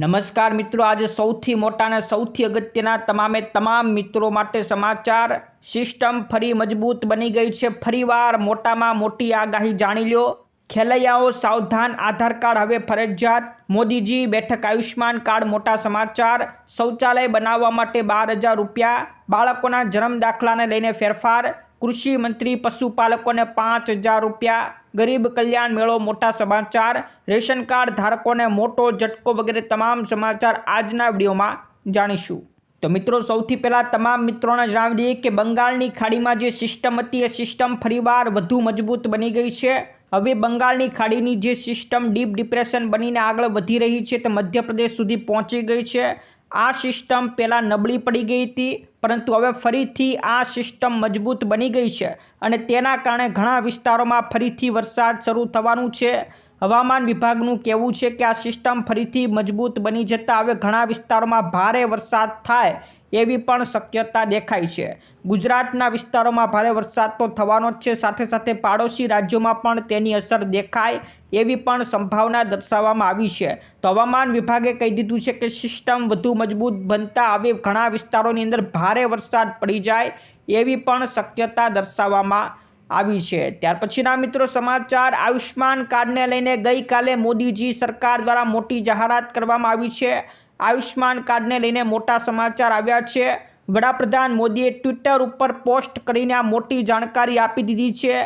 નમસ્કાર મિત્રો, આજે સૌથી મોટા સૌથી અગત્યના તમામે તમામ મિત્રો માટે સમાચાર. સિસ્ટમ ફરી મજબૂત બની ગઈ છે. ફરીવાર મોટામાં મોટી આગાહી જાણી લો. ખેલૈયાઓ સાવધાન, આધાર કાર્ડ હવે ફરજિયાત. મોદીજી, બેઠક આયુષ્માન કાર્ડ, મોટા સમાચાર. શૌચાલય બનાવવા માટે બાર હજાર રૂપિયા. બાળકોના જન્મ દાખલાને લઈને ફેરફાર. કૃષિ મંત્રી, પશુપાલકોને પાંચ હજાર રૂપિયા, ગરીબ કલ્યાણ મેળો, મોટા સમાચાર, રેશન કાર્ડ ધારકોને મોટો ઝટકો વગેરે તમામ સમાચાર આજના વિડીયોમાં જાણીશું. તો મિત્રો, સૌથી પહેલાં તમામ મિત્રોને જણાવી દઈએ કે બંગાળની ખાડીમાં જે સિસ્ટમ હતી, એ સિસ્ટમ ફરીવાર વધુ મજબૂત બની ગઈ છે. હવે બંગાળની ખાડીની જે સિસ્ટમ ડીપ ડિપ્રેશન બનીને આગળ વધી રહી છે, તે મધ્યપ્રદેશ સુધી પહોંચી ગઈ છે. આ સિસ્ટમ પહેલાં નબળી પડી ગઈ હતી, પરંતુ હવે ફરીથી આ સિસ્ટમ મજબૂત બની ગઈ છે અને તેના કારણે ઘણા વિસ્તારોમાં ફરીથી વરસાદ શરૂ થવાનું છે. હવામાન વિભાગનું કહેવું છે કે આ સિસ્ટમ ફરીથી મજબૂત બની જતાં હવે ઘણા વિસ્તારોમાં ભારે વરસાદ થાય એવી પણ શક્યતા દેખાય છે. ગુજરાતના વિસ્તારોમાં ભારે વરસાદ તો થવાનો જ છે, સાથે સાથે પાડોશી રાજ્યોમાં પણ તેની અસર દેખાય એવી પણ સંભાવના દર્શાવવામાં આવી છે. તો હવામાન વિભાગે કહી દીધું છે કે સિસ્ટમ વધુ મજબૂત બનતા હવે ઘણા વિસ્તારોની અંદર ભારે વરસાદ પડી જાય એવી પણ શક્યતા દર્શાવવામાં આવી છે. ત્યાર પછીના મિત્રો સમાચાર, આયુષ્માન કાર્ડને લઈને ગઈકાલે મોદીજી સરકાર દ્વારા મોટી જાહેરાત કરવામાં આવી છે. આયુષ્માન કાર્ડને લઈને મોટા સમાચાર આવ્યા છે. વડાપ્રધાન મોદીએ ટ્વિટર ઉપર પોસ્ટ કરીને આ મોટી જાણકારી આપી દીધી છે.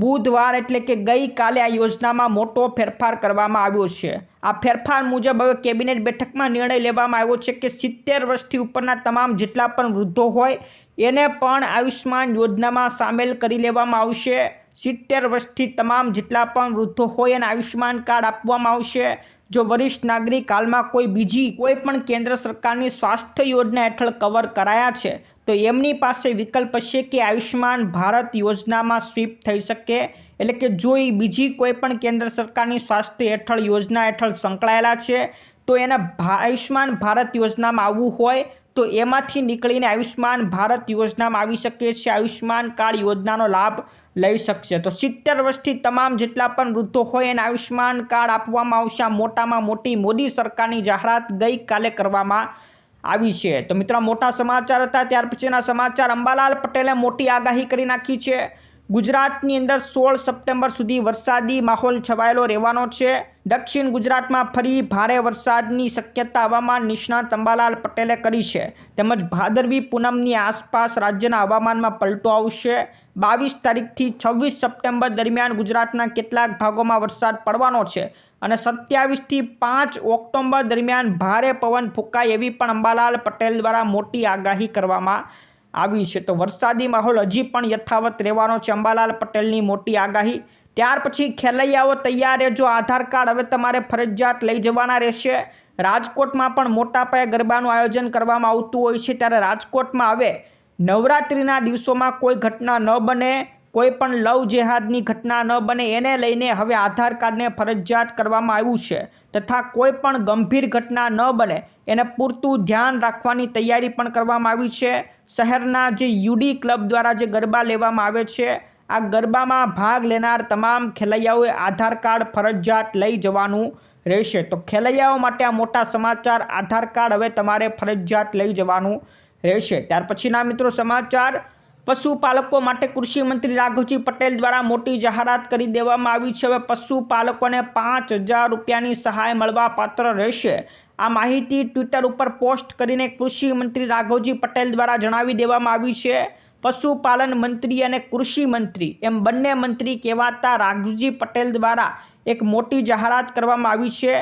બુધવાર એટલે કે ગઈકાલે આ યોજનામાં મોટો ફેરફાર કરવામાં આવ્યો છે. આ ફેરફાર મુજબ હવે કેબિનેટ બેઠકમાં નિર્ણય લેવામાં આવ્યો છે કે સિત્તેર વર્ષથી ઉપરના તમામ જેટલા પણ વૃદ્ધો હોય એને પણ આયુષ્માન યોજનામાં સામેલ કરી લેવામાં આવશે. સિત્તેર વર્ષથી તમામ જેટલા પણ વૃદ્ધો હોય એને આયુષ્માન કાર્ડ આપવામાં આવશે. જો વરિષ્ઠ નાગરિક હાલમાં કોઈ બીજી કોઈ પણ કેન્દ્ર સરકારની સ્વાસ્થ્ય યોજના હેઠળ કવર કરાયા છે, તો એમની પાસે વિકલ્પ છે કે આયુષ્માન ભારત યોજનામાં સ્વીપ થઈ શકે. એટલે કે જો એ બીજી કોઈ પણ કેન્દ્ર સરકારની સ્વાસ્થ્ય હેઠળ યોજના હેઠળ સંકળાયેલા છે, તો એના આયુષ્માન ભારત યોજનામાં આવવું હોય, તો એમાંથી નીકળીને આયુષ્માન ભારત યોજનામાં આવી શકે છે. આયુષ્માન કાર્ડ યોજનાનો લાભ લઈ શકશે. તો સિત્તેર વર્ષથી તમામ જેટલા પણ વૃદ્ધો હોય એને આયુષ્યમાન કાર્ડ આપવામાં આવશે. મોટામાં મોટી મોદી સરકારની જાહેરાત ગઈકાલે કરવામાં આવી છે. તો મિત્રો મોટા સમાચાર હતા. ત્યાર પછીના સમાચાર. અંબાલાલ પટેલે મોટી આગાહી કરી નાખી છે. ગુજરાતની અંદર સોળ સપ્ટેમ્બર સુધી વરસાદી માહોલ છવાયેલો રહેવાનો છે. દક્ષિણ ગુજરાતમાં ફરી ભારે વરસાદની શક્યતા હવામાન નિષ્ણાત અંબાલાલ પટેલે કરી છે. તેમજ ભાદરવી પૂનમની આસપાસ રાજ્યના હવામાનમાં પલટો આવશે. બાવીસ તારીખથી છવ્વીસ સપ્ટેમ્બર દરમિયાન ગુજરાતના કેટલાક ભાગોમાં વરસાદ પડવાનો છે અને સત્યાવીસથી પાંચ ઓક્ટોબર દરમિયાન ભારે પવન ફૂંકાય એવી પણ અંબાલાલ પટેલ દ્વારા મોટી આગાહી કરવામાં આવી છે. તો વરસાદી માહોલ હજી પણ યથાવત રહેવાનો છે અંબાલાલ પટેલની મોટી આગાહી. ત્યાર પછી ખેલૈયાઓ તૈયાર રહેજો. આધાર કાર્ડ હવે તમારે ફરજિયાત લઈ જવાના રહેશે. રાજકોટમાં પણ મોટા પાયે ગરબાનું આયોજન કરવામાં આવતું હોય છે. ત્યારે રાજકોટમાં હવે નવરાત્રિના દિવસોમાં કોઈ ઘટના ન બને, કોઈ પણ લવ જેહાદની ઘટના ન બને, એને લઈને હવે આધાર કાર્ડને ફરજિયાત કરવામાં આવ્યું છે. તથા કોઈ પણ ગંભીર ઘટના ન બને, એને પૂરતું ધ્યાન રાખવાની તૈયારી પણ કરવામાં આવી છે. શહેરના જે યુડી ક્લબ દ્વારા જે ગરબા લેવામાં આવે છે, આ ગરબામાં ભાગ લેનાર તમામ ખેલૈયાઓએ આધાર કાર્ડ ફરજિયાત લઈ જવાનું રહેશે. તો ખેલૈયાઓ માટે આ મોટા સમાચાર, આધાર કાર્ડ હવે તમારે ફરજિયાત લઈ જવાનું રહેશે. ત્યાર પછીના મિત્રો સમાચાર, પશુપાલકો માટે કૃષિ મંત્રી રાઘવજી પટેલ દ્વારા મોટી જાહેરાત કરી દેવામાં આવી છે. હવે પશુપાલકોને પાંચ હજાર રૂપિયાની સહાય મળવા પાત્ર રહેશે. આ માહિતી ટ્વિટર ઉપર પોસ્ટ કરીને કૃષિ મંત્રી રાઘવજી પટેલ દ્વારા જણાવી દેવામાં આવી છે. પશુપાલન મંત્રી અને કૃષિ મંત્રી એમ બંને મંત્રી કહેવાતા રાઘવજી પટેલ દ્વારા એક મોટી જાહેરાત કરવામાં આવી છે.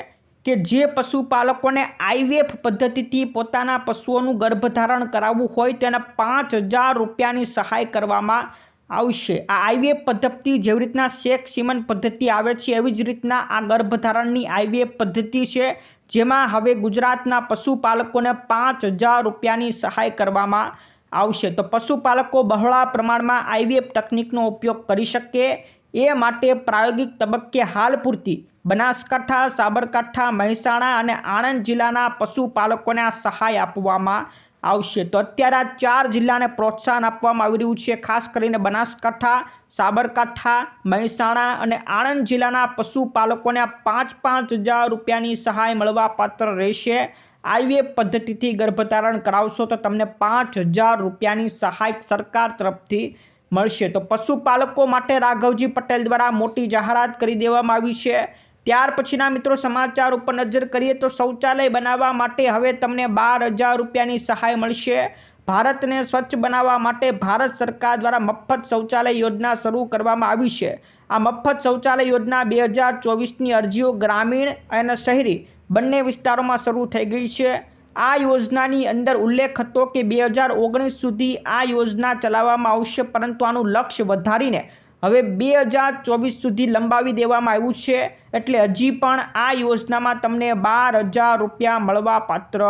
કે જે પશુપાલકોને આઈવીએફ પદ્ધતિથી પોતાના પશુઓનું ગર્ભધારણ કરાવવું હોય તેને પાંચ હજાર રૂપિયાની સહાય કરવામાં આવશે. આ આઈવીએફ પદ્ધતિ જેવી રીતના શેખ સિમન પદ્ધતિ આવે છે, એવી જ રીતના આ ગર્ભધારણની આઈવીએફ પદ્ધતિ છે, જેમાં હવે ગુજરાતના પશુપાલકોને પાંચ હજાર રૂપિયાની સહાય કરવામાં આવશે. તો પશુપાલકો બહોળા પ્રમાણમાં આઈવીએફ તકનિકનો ઉપયોગ કરી શકે એ માટે પ્રાયોગિક તબક્કે હાલ પૂરતી. બનાસકાંઠા, સાબરકાંઠા, મહેસાણા અને આણંદ જિલ્લાના પશુપાલકોને આ સહાય આપવામાં આવશે. તો અત્યારે ચાર જિલ્લાને પ્રોત્સાહન આપવામાં આવી રહ્યું છે. ખાસ કરીને બનાસકાંઠા, સાબરકાંઠા, મહેસાણા અને આણંદ જિલ્લાના પશુપાલકોને પાંચ પાંચ હજાર રૂપિયાની સહાય મળવા પાત્ર રહેશે. આઈવીએફ પદ્ધતિથી ગર્ભધારણ કરાવશો તો તમને પાંચ હજાર રૂપિયાની સહાય સરકાર તરફથી મળશે. તો પશુપાલકો માટે રાઘવજી પટેલ દ્વારા મોટી જાહેરાત કરી દેવામાં આવી છે. ત્યાર પછીના મિત્રો સમાચાર ઉપર નજર કરીએ તો શૌચાલય બનાવવા માટે હવે તમને બાર હજાર રૂપિયાની સહાય મળશે. ભારતને સ્વચ્છ બનાવવા માટે ભારત સરકાર દ્વારા મફત શૌચાલય યોજના શરૂ કરવામાં આવી છે. આ મફત શૌચાલય યોજના બે હજાર ચોવીસની અરજીઓ ગ્રામીણ અને શહેરી બંને વિસ્તારોમાં શરૂ થઈ ગઈ છે. આ યોજનાની અંદર ઉલ્લેખ હતો કે બે હજાર ઓગણીસ સુધી આ યોજના ચલાવવામાં આવશે, પરંતુ આનું લક્ષ્ય વધારીને હવે બે હજાર ચોવીસ સુધી લંબાવી દેવામાં આવ્યું છે. એટલે હજી પણ આ યોજનામાં તમને બાર હજાર રૂપિયા મળવા પાત્ર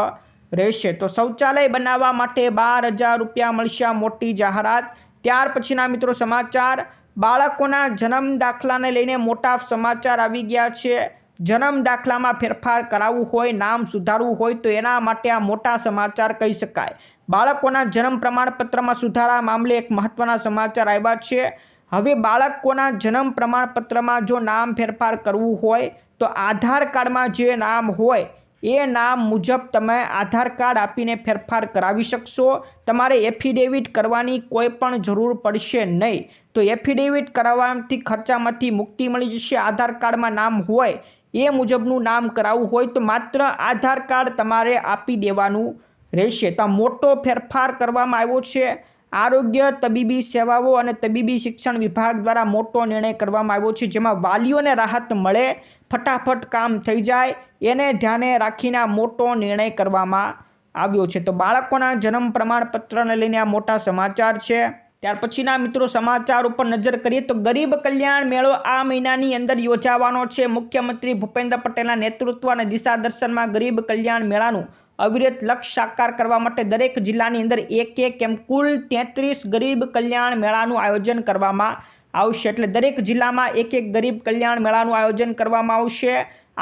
રહેશે. તો શૌચાલય બનાવવા માટે બાર હજાર રૂપિયા મળશે મોટી જાહેરાત. ત્યાર પછીના મિત્રો સમાચાર. બાળકોના જન્મ દાખલાને લઈને મોટા સમાચાર આવી ગયા છે. જન્મ દાખલામાં ફેરફાર કરાવવું હોય, નામ સુધારવું હોય, તો એના માટે આ મોટા સમાચાર કહી શકાય. બાળકોના જન્મ પ્રમાણપત્રમાં સુધારા મામલે એક મહત્ત્વના સમાચાર આવ્યા છે. હવે બાળકોના જન્મ પ્રમાણપત્રમાં જો નામ ફેરફાર કરવું હોય, તો આધાર કાર્ડમાં જે નામ હોય, એ નામ મુજબ તમે આધાર કાર્ડ આપીને ફેરફાર કરાવી શકશો. તમારે એફિડેવિટ કરવાની કોઈ પણ જરૂર પડશે નહીં. તો એફિડેવિટ કરાવવાથી ખર્ચામાંથી મુક્તિ મળી જશે. આધાર કાર્ડમાં નામ હોય એ મુજબનું નામ કરાવવું હોય તો માત્ર આધાર કાર્ડ તમારે આપી દેવાનું રહેશે. તો મોટો ફેરફાર કરવામાં આવ્યો છે. આરોગ્ય, તબીબી સેવાઓ અને તબીબી શિક્ષણ વિભાગ દ્વારા મોટો નિર્ણય કરવામાં આવ્યો છે. જેમાં વાલીઓને રાહત મળે, ફટાફટ કામ થઈ જાય, એને ધ્યાને રાખીને મોટો નિર્ણય કરવામાં આવ્યો છે. તો બાળકોના જન્મ પ્રમાણપત્રને લઈને આ મોટા સમાચાર છે. ત્યાર પછીના મિત્રો સમાચાર ઉપર નજર કરીએ તો ગરીબ કલ્યાણ મેળો આ મહિનાની અંદર યોજાવાનો છે. મુખ્યમંત્રી ભૂપેન્દ્ર પટેલના નેતૃત્વ અને દિશા દર્શનમાં ગરીબ કલ્યાણ મેળાનું અવિરત લક્ષ્ય સાકાર કરવા માટે દરેક જિલ્લાની અંદર એક એક એમ કુલ તેત્રીસ ગરીબ કલ્યાણ મેળાનું આયોજન કરવામાં આવશે. એટલે દરેક જિલ્લામાં એક એક ગરીબ કલ્યાણ મેળાનું આયોજન કરવામાં આવશે.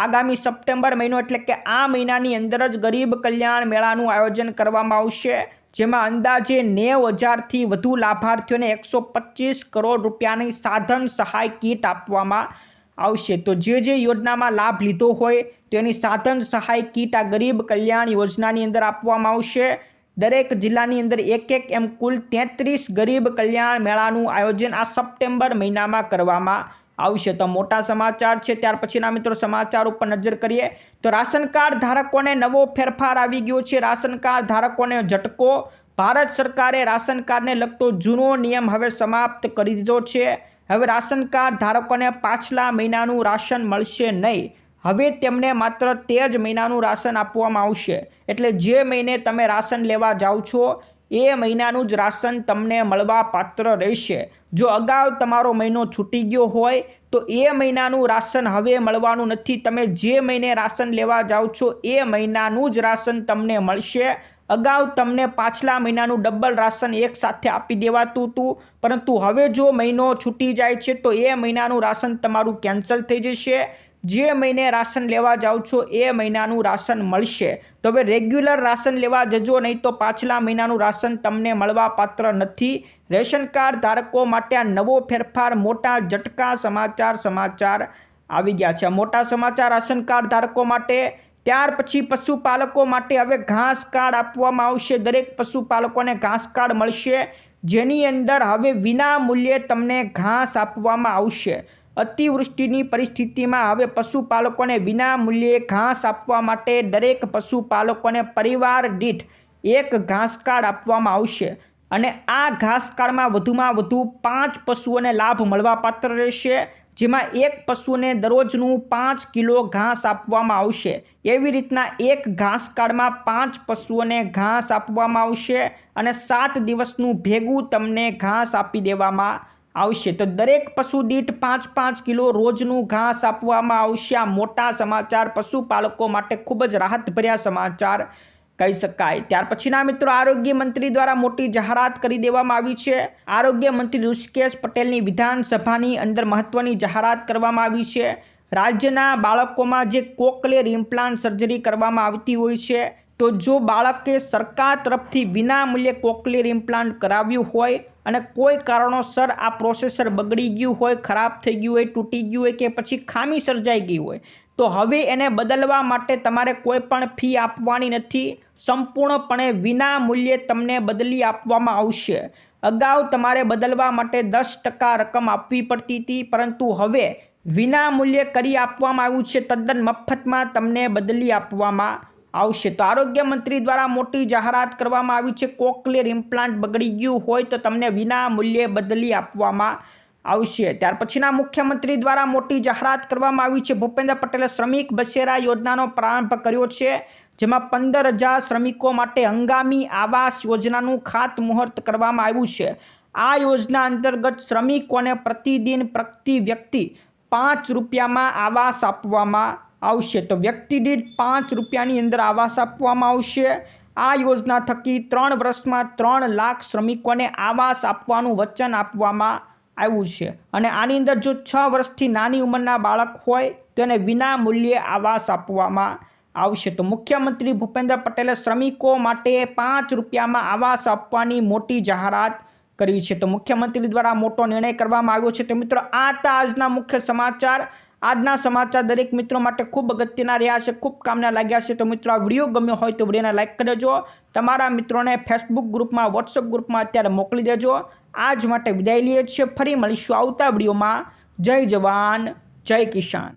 આગામી સપ્ટેમ્બર મહિનો એટલે કે આ મહિનાની અંદર જ ગરીબ કલ્યાણ મેળાનું આયોજન કરવામાં આવશે. જેમાં અંદાજે નેવ હજારથી વધુ લાભાર્થીઓને એકસો પચીસ કરોડ રૂપિયાની સાધન સહાય કીટ આપવામાં આવશે. તો જે જે યોજનામાં લાભ લીધો હોય તેની સાધન સહાય કીટ આ ગરીબ કલ્યાણ યોજનાની અંદર આપવામાં આવશે. દરેક જિલ્લાની અંદર એક એક એમ કુલ તેત્રીસ ગરીબ કલ્યાણ મેળાનું આયોજન આ સપ્ટેમ્બર મહિનામાં કરવામાં આવશે તો મોટા સમાચાર છે. ત્યાર પછીના મિત્રો સમાચાર ઉપર નજર કરીએ તો રાશન કાર્ડ ધારકોને નવો ફેરફાર આવી ગયો છે. રાશન કાર્ડ ધારકોને ઝટકો. ભારત સરકારે રાશન કાર્ડને લગતો જૂનો નિયમ હવે સમાપ્ત કરી દીધો છે. હવે રાશન કાર્ડ ધારકોને પાછલા મહિનાનું રાશન મળશે નહીં. હવે તેમને માત્ર તે જ મહિનાનું રાશન આપવામાં આવશે. એટલે જે મહિને તમે રાશન લેવા જાઓ છો એ મહિનાનું જ રાશન તમને મળવા પાત્ર રહેશે. જો અગાઉ તમારો મહિનો છૂટી ગયો હોય, તો એ મહિનાનું રાશન હવે મળવાનું નથી. તમે જે મહિને રાશન લેવા જાઓ છો, એ મહિનાનું જ રાશન તમને મળશે. અગાઉ તમને પાછલા મહિનાનું ડબલ રાશન એક સાથે આપી દેવાતું હતું, પરંતુ હવે જો મહિનો છૂટી જાય છે, તો એ મહિનાનું રાશન તમારું કેન્સલ થઈ જશે. જે મહિને રાશન લેવા જાઓ છો, એ મહિનાનું રાશન મળશે. તો હવે રેગ્યુલર રાશન લેવા જજો, નહીં તો પાછલા મહિનાનું રાશન તમને મળવા પાત્ર નથી. રેશન કાર્ડ ધારકો માટે આ નવો ફેરફાર મોટા ઝટકા સમાચાર સમાચાર આવી ગયા છે. મોટા સમાચાર રાશન કાર્ડ ધારકો માટે, ત્યાર પછી પશુપાલકો માટે હવે ઘાસ કાર્ડ આપવામાં આવશે. દરેક પશુપાલકોને ઘાસ કાર્ડ મળશે. જેની અંદર હવે વિના મૂલ્યે તમને ઘાસ આપવામાં આવશે. અતિવૃષ્ટિની પરિસ્થિતિમાં હવે પશુપાલકોને વિના મૂલ્યે ઘાસ આપવા માટે દરેક પશુપાલકોને પરિવાર દીઠ એક ઘાસ કાર્ડ આપવામાં આવશે. અને આ ઘાસ કાર્ડમાં વધુમાં વધુ પાંચ પશુઓને લાભ મળવાપાત્ર રહેશે, જેમાં એક પશુને દરરોજનું પાંચ કિલો ઘાસ આપવામાં આવશે. એવી રીતના એક ઘાસ કાર્ડમાં પાંચ પશુઓને ઘાસ આપવામાં આવશે અને સાત દિવસનું ભેગું તમને ઘાસ આપી દેવામાં આવશે. તો દરેક પશુ દીઠ પાંચ પાંચ કિલો રોજનું ઘાસ આપવામાં આવશે. આ મોટા સમાચાર પશુપાલકો માટે ખૂબ જ રાહતભર્યા સમાચાર કહી શકાય. ત્યાર પછીના મિત્રો, આરોગ્ય મંત્રી દ્વારા મોટી જાહેરાત કરી દેવામાં આવી છે. આરોગ્ય મંત્રી ઋષિકેશ પટેલની વિધાનસભાની અંદર મહત્વની જાહેરાત કરવામાં આવી છે. રાજ્યના બાળકોમાં જે કોકલેર ઇમ્પ્લાન્ટ સર્જરી કરવામાં આવતી હોય છે, તો જો બાળકે સરકાર તરફથી વિના મૂલ્યે કોકલિયર ઇમ્પ્લાન્ટ કરાવ્યું હોય અને કોઈ કારણોસર આ પ્રોસેસર બગડી ગયું હોય, ખરાબ થઈ ગયું હોય, તૂટી ગયું હોય કે પછી ખામી સર્જાઈ ગઈ હોય, તો હવે એને બદલવા માટે તમારે કોઈ પણ ફી આપવાની નથી. સંપૂર્ણપણે વિના મૂલ્યે તમને બદલી આપવામાં આવશે. અગાઉ તમારે બદલવા માટે દસ ટકા રકમ આપવી પડતી હતી, પરંતુ હવે વિના મૂલ્યે કરી આપવામાં આવ્યું છે, તદ્દન મફતમાં તમને બદલી આપવામાં આવશે. તો આરોગ્ય મંત્રી દ્વારા મોટી જાહેરાત કરવામાં આવી છે. કોકલેર ઇમ્પ્લાન્ટ બગડી ગયું હોય તો તમને વિના મૂલ્યે બદલી આપવામાં આવશે. ત્યાર પછીના મુખ્યમંત્રી દ્વારા મોટી જાહેરાત કરવામાં આવી છે. ભૂપેન્દ્ર પટેલે શ્રમિક બસેરા યોજનાનો પ્રારંભ કર્યો છે, જેમાં પંદર હજાર શ્રમિકો માટે હંગામી આવાસ યોજનાનું ખાતમુહૂર્ત કરવામાં આવ્યું છે. આ યોજના અંતર્ગત શ્રમિકોને પ્રતિદિન પ્રતિ વ્યક્તિ પાંચ રૂપિયામાં આવાસ આપવામાં આવશે. તો વ્યક્તિ દીઠ પાંચ રૂપિયાની અંદર આવાસ આપવામાં આવશે. આ યોજના થકી ત્રણ વર્ષમાં ત્રણ લાખ શ્રમિકોને આવાસ આપવાનું વચન આપવામાં આવ્યું છે. અને આની અંદર જો છ વર્ષથી નાની ઉંમરના બાળક હોય, તો એને વિના મૂલ્યે આવાસ આપવામાં આવશે. તો મુખ્યમંત્રી ભૂપેન્દ્ર પટેલે શ્રમિકો માટે પાંચ રૂપિયામાં આવાસ આપવાની મોટી જાહેરાત કરી છે. તો મુખ્યમંત્રી દ્વારા મોટો નિર્ણય કરવામાં આવ્યો છે. તો મિત્રો, આ હતા આજના મુખ્ય સમાચાર. આજના સમાચાર દરેક મિત્રો માટે ખૂબ અગત્યના રહ્યા છે, ખૂબ કામના લાગ્યા છે. તો મિત્રો, આ વીડિયો ગમ્યો હોય તો વિડીયોને લાઇક કરી દેજો. તમારા મિત્રોને ફેસબુક ગ્રુપમાં વોટ્સઅપ ગ્રુપમાં અત્યારે મોકલી દેજો. આજ માટે વિદાય લઈએ છીએ. ફરી મળીશું આવતા વિડીયોમાં. જય જવાન, જય કિસાન.